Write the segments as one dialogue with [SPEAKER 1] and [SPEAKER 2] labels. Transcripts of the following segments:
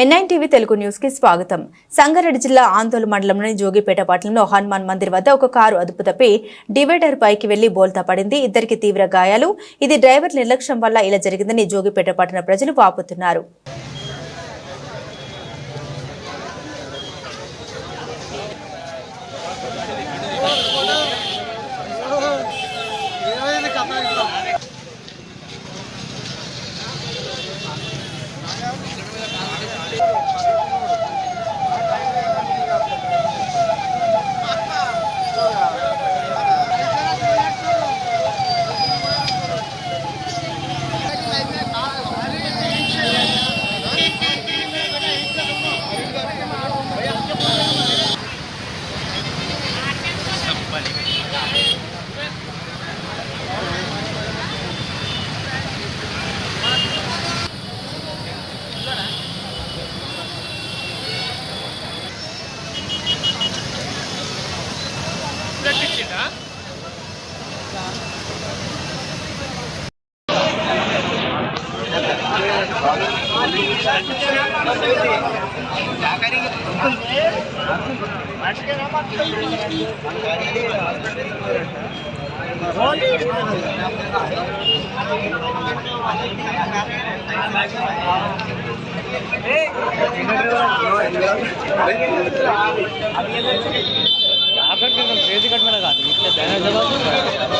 [SPEAKER 1] NIN TV Telugu న్యూస్కి స్వాగతం. సంగారెడ్డి జిల్లా ఆందోళన మండలంలోని జోగిపేట పట్టణంలో హనుమాన్ మందిర్ వద్ద ఒక కారు అదుపు తప్పి డివైడర్ పైకి వెళ్ళి బోల్తా పడింది. ఇద్దరికి తీవ్ర గాయాలు. ఇది డ్రైవర్ నిర్లక్ష్యం వల్ల ఇలా జరిగిందని జోగిపేట పట్టణ ప్రజలు వాపోతున్నారు.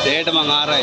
[SPEAKER 2] सेठ मंगा रहा है